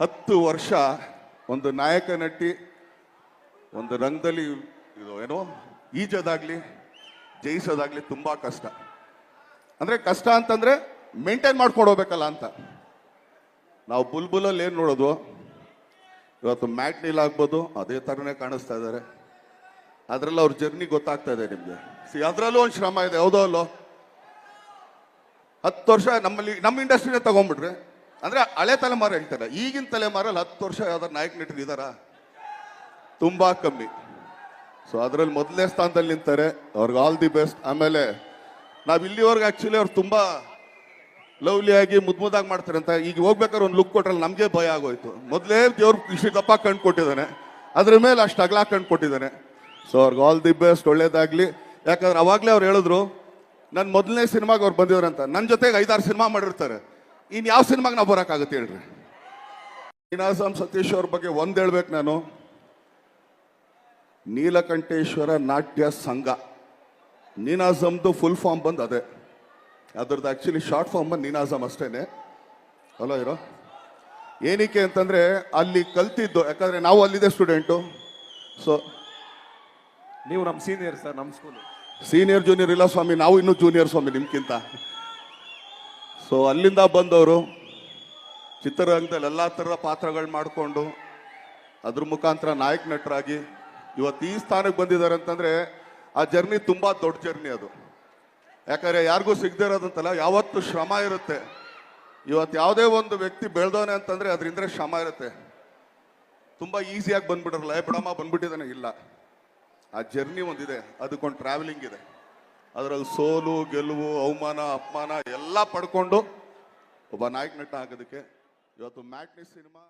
ಹತ್ತು ವರ್ಷ ಒಂದು ನಾಯಕ ನಟಿ, ಒಂದು ರಂಗದಲ್ಲಿ ಇದು ಏನೋ, ಈಜೋದಾಗಲಿ, ಜಯಿಸೋದಾಗಲಿ ತುಂಬ ಕಷ್ಟ. ಅಂದರೆ ಕಷ್ಟ ಅಂತಂದರೆ ಮೇಂಟೈನ್ ಮಾಡ್ಕೊಂಡು ಅಂತ. ನಾವು ಬುಲ್ಬುಲಲ್ಲಿ ಏನು ನೋಡೋದು? ಇವತ್ತು ಮ್ಯಾಟ್ ನೀಲ್ ಆಗ್ಬೋದು, ಅದೇ ಥರನೇ ಕಾಣಿಸ್ತಾ ಇದ್ದಾರೆ ಅದರಲ್ಲಿ ಅವ್ರ ಜರ್ನಿ ಗೊತ್ತಾಗ್ತಾ ಇದೆ ನಿಮಗೆ. ಸಿ, ಅದರಲ್ಲೂ ಒಂದು ಶ್ರಮ ಇದೆ, ಹೌದೋ ಅಲ್ಲೋ? ಹತ್ತು ವರ್ಷ ನಮ್ಮಲ್ಲಿ, ನಮ್ಮ ಇಂಡಸ್ಟ್ರಿನೇ ತಗೊಂಡ್ಬಿಟ್ರೆ. ಅಂದ್ರೆ ಹಳೆ ತಲೆಮಾರು ಹೇಳ್ತಾರೆ, ಈಗಿನ ತಲೆಮಾರಲ್ಲಿ ಹತ್ತು ವರ್ಷ ಯಾವ್ದಾರು ನಾಯಕ ನಟರು ಇದಾರ ತುಂಬಾ ಕಮ್ಮಿ. ಸೊ ಅದರಲ್ಲಿ ಮೊದಲನೇ ಸ್ಥಾನದಲ್ಲಿ ನಿಂತಾರೆ, ಅವ್ರಿಗೆ ಆಲ್ ದಿ ಬೆಸ್ಟ್ ಆಮೇಲೆ ನಾವು ಇಲ್ಲಿವರೆಗೆ ಆಕ್ಚುಲಿ ಅವ್ರು ತುಂಬಾ ಲವ್ಲಿ ಆಗಿ ಮುದ್ಮುದಾಗಿ ಮಾಡ್ತಾರೆ ಅಂತ, ಈಗ ಹೋಗ್ಬೇಕಾದ್ರೆ ಒಂದು ಲುಕ್ ಕೊಟ್ರಲ್ಲ ನಮಗೆ ಭಯ ಆಗೋಯ್ತು. ಮೊದಲೇ ದೇವ್ರ ಇಷ್ಟು ದಪ್ಪ ಕಣ್ಣು ಕೊಟ್ಟಿದ್ದಾನೆ, ಅದ್ರ ಮೇಲೆ ಅಷ್ಟು ಅಗಲ ಕಣ್ಣು ಕೊಟ್ಟಿದ್ದಾನೆ. ಸೊ ಅವ್ರಿಗೆ ಆಲ್ ದಿ ಬೆಸ್ಟ್ ಒಳ್ಳೇದಾಗ್ಲಿ. ಯಾಕಂದ್ರೆ ಅವಾಗಲೇ ಅವ್ರು ಹೇಳಿದ್ರು ನನ್ನ ಮೊದಲನೇ ಸಿನಿಮಾಗೆ ಅವ್ರು ಬಂದಿದ್ದಾರೆ ಅಂತ. ನನ್ನ ಜೊತೆಗೆ ಐದಾರು ಸಿನಿಮಾ ಮಾಡಿರ್ತಾರೆ. ಇನ್ನು ಯಾವ ಸಿನಿಮಾಗೆ ನಾವು ಬರೋಕ್ಕಾಗುತ್ತೆ ಹೇಳ್ರಿ. ಶ್ರೀನಿವಾಸಂ ಸತೀಶ್ ಅವ್ರ ಬಗ್ಗೆ ಒಂದು ಹೇಳ್ಬೇಕು ನಾನು. ನೀಲಕಂಠೇಶ್ವರ ನಾಟ್ಯ ಸಂಘ. ನೀನಾಸಮ್ದು ಫುಲ್ ಫಾರ್ಮ್ ಬಂದು ಅದೇ. ಅದ್ರದ್ದು ಆ್ಯಕ್ಚುಲಿ ಶಾರ್ಟ್ ಫಾರ್ಮ್ ಬಂದು ನೀನಾಸಮ್ ಅಷ್ಟೇನೆ. ಅಲ್ಲ ಇರೋ ಏನಕ್ಕೆ ಅಂತಂದರೆ ಅಲ್ಲಿ ಕಲ್ತಿದ್ದು ಯಾಕಂದರೆ ನಾವು ಅಲ್ಲಿದೆ ಸ್ಟೂಡೆಂಟು ಸೊ ನೀವು ನಮ್ಮ ಸೀನಿಯರ್ ಸರ್ ನಮ್ಮ ಸ್ಕೂಲು ಸೀನಿಯರ್ ಜೂನಿಯರ್ ಇಲ್ಲ ಸ್ವಾಮಿ ನಾವು ಇನ್ನೂ ಜೂನಿಯರ್ ಸ್ವಾಮಿ ನಿಮ್ಗಿಂತ ಸೊ ಅಲ್ಲಿಂದ ಬಂದವರು ಚಿತ್ರರಂಗದಲ್ಲಿ ಎಲ್ಲ ಥರದ ಪಾತ್ರಗಳು ಮಾಡಿಕೊಂಡು ಅದ್ರ ಮುಖಾಂತರ ನಾಯಕ ನಟರಾಗಿ ಇವತ್ತು ಈ ಸ್ಥಾನಕ್ಕೆ ಬಂದಿದ್ದಾರೆ ಅಂತಂದರೆ ಆ ಜರ್ನಿ ತುಂಬ ದೊಡ್ಡ ಜರ್ನಿ ಅದು. ಯಾಕಂದರೆ ಯಾರಿಗೂ ಸಿಗದೇ ಇರೋದಂತಲ್ಲ, ಯಾವತ್ತು ಶ್ರಮ ಇರುತ್ತೆ. ಇವತ್ತು ಯಾವುದೇ ಒಂದು ವ್ಯಕ್ತಿ ಬೆಳೆದವನೆ ಅಂತಂದರೆ ಅದರಿಂದ ಶ್ರಮ ಇರುತ್ತೆ. ತುಂಬ ಈಸಿಯಾಗಿ ಬಂದ್ಬಿಡರಲ್ಲ ಬಿಡಮ್ಮ ಬಂದ್ಬಿಟ್ಟಿದ್ದಾನೆ. ಇಲ್ಲ. ಆ ಜರ್ನಿ ಒಂದಿದೆ. ಅದಕ್ಕೊಂದು ಟ್ರಾವೆಲಿಂಗ್ ಇದೆ. ಅದರಲ್ಲಿ ಸೋಲು ಗೆಲುವು ಅವಮಾನ ಅಪಮಾನ ಎಲ್ಲ ಪಡ್ಕೊಂಡು ಒಬ್ಬ ನಾಯಕ ನಟ ಆಗೋದಕ್ಕೆ ಇವತ್ತು ಮ್ಯಾಟ್ನಿ ಸಿನಿಮಾ